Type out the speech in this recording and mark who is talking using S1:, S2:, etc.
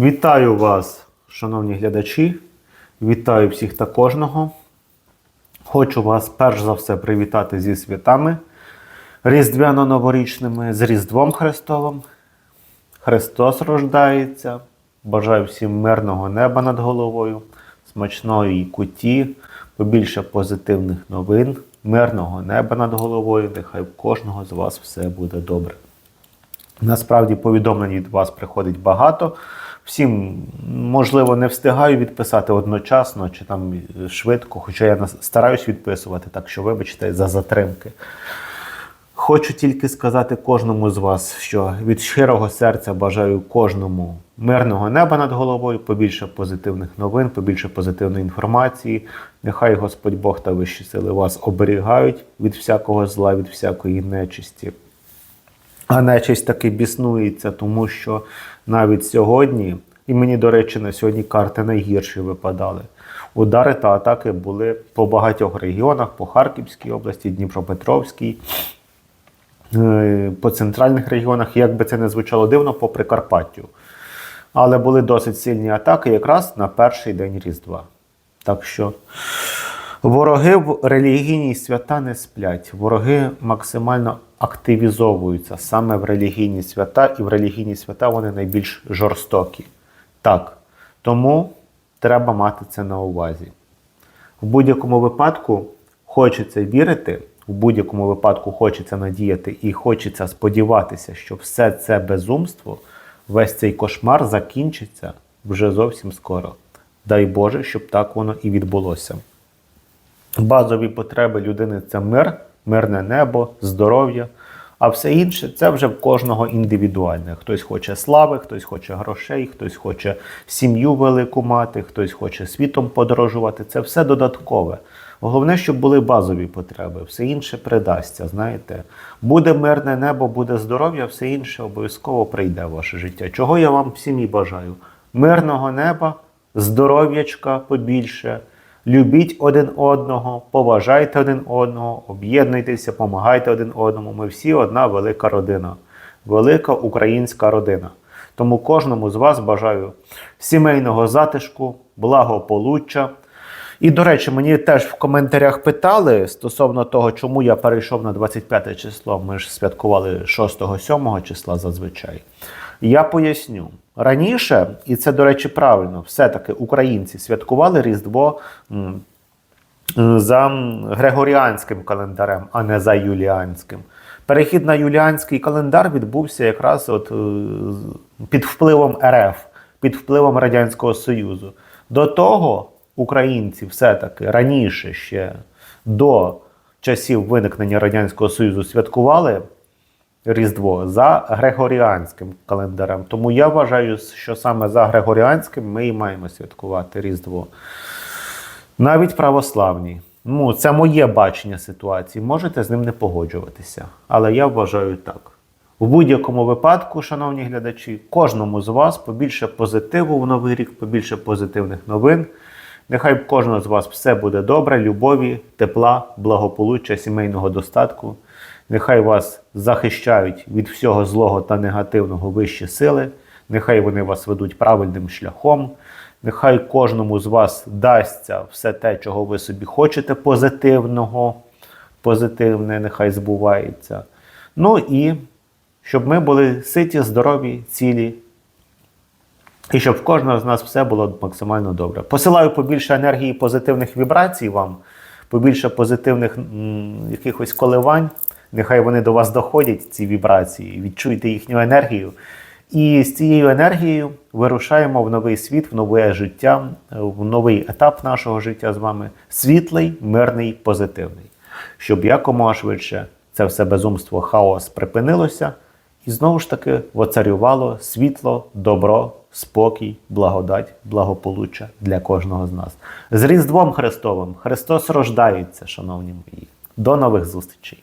S1: Вітаю вас, шановні глядачі. Вітаю всіх та кожного. Хочу вас перш за все привітати зі святами Різдвяно-новорічними, з Різдвом Христовим. Христос рождається. Бажаю всім мирного неба над головою, смачної куті, побільше позитивних новин, мирного неба над головою. Нехай в кожного з вас все буде добре. Насправді повідомлень від вас приходить багато. Всім, можливо, не встигаю відписати одночасно чи там швидко, хоча я стараюсь відписувати, так що вибачте за затримки. Хочу тільки сказати кожному з вас, що від щирого серця бажаю кожному мирного неба над головою, побільше позитивних новин, побільше позитивної інформації. Нехай Господь Бог та вищі сили вас оберігають від всякого зла, від всякої нечисті. А нечисть таки біснується, тому що навіть сьогодні, і мені, до речі, на сьогодні карти найгірші випадали. Удари та атаки були по багатьох регіонах, по Харківській області, Дніпропетровській, е, по центральних регіонах, як би це не звучало дивно, по Прикарпаттю. Але були досить сильні атаки якраз на перший день Різдва. Так що Вороги в релігійні свята не сплять. Вороги максимально активізовуються саме в релігійні свята, і в релігійні свята вони найбільш жорстокі. Так, тому треба мати це на увазі. В будь-якому випадку хочеться вірити, в будь-якому випадку хочеться надіяти і хочеться сподіватися, що все це безумство, весь цей кошмар закінчиться вже зовсім скоро. Дай Боже, щоб так воно і відбулося. Базові потреби людини це мир, мирне небо, здоров'я. А все інше це вже в кожного індивідуальне. Хтось хоче слави, хтось хоче грошей, хтось хоче сім'ю велику мати, хтось хоче світом подорожувати. Це все додаткове. Головне, щоб були базові потреби, все інше придасться. Знаєте, буде мирне небо, буде здоров'я, все інше обов'язково прийде в ваше життя. Чого я вам всім і бажаю? Мирного неба, здоров'ячка побільше. Любіть один одного, поважайте один одного, об'єднуйтеся, помагайте один одному. Ми всі одна велика родина, велика українська родина. Тому кожному з вас бажаю сімейного затишку, благополуччя. І, до речі, мені теж в коментарях питали стосовно того, чому я перейшов на 25 число. Ми ж святкували 6-7 числа зазвичай. Я поясню. Раніше, і це, до речі, правильно, все-таки українці святкували Різдво м, за Григоріанським календарем, а не за юліанським. Перехід на юліанський календар відбувся якраз от, е, під впливом РФ, під впливом Радянського Союзу. До того українці все-таки раніше ще до часів виникнення Радянського Союзу святкували Різдво за Григоріанським календарем. Тому я вважаю, що саме за Григоріанським ми і маємо святкувати Різдво. Навіть православні. Ну, це моє бачення ситуації. Можете з ним не погоджуватися. Але я вважаю так. У будь-якому випадку, шановні глядачі, кожному з вас побільше позитиву в новий рік, побільше позитивних новин. Нехай в кожного з вас все буде добре, любові, тепла, благополуччя, сімейного достатку. Нехай вас захищають від всього злого та негативного вищі сили. Нехай вони вас ведуть правильним шляхом. Нехай кожному з вас дасться все те, чого ви собі хочете, позитивного, позитивне, нехай збувається. Ну і щоб ми були ситі, здорові, цілі, і щоб в кожного з нас все було максимально добре. Посилаю побільше енергії позитивних вібрацій вам, побільше позитивних м, якихось коливань. Нехай вони до вас доходять, ці вібрації, відчуйте їхню енергію. І з цією енергією вирушаємо в новий світ, в нове життя, в новий етап нашого життя з вами світлий, мирний, позитивний. Щоб якомога швидше це все безумство, хаос припинилося, і знову ж таки воцарювало світло, добро, спокій, благодать, благополуччя для кожного з нас. З Різдвом Христовим Христос рождається, шановні мої. До нових зустрічей!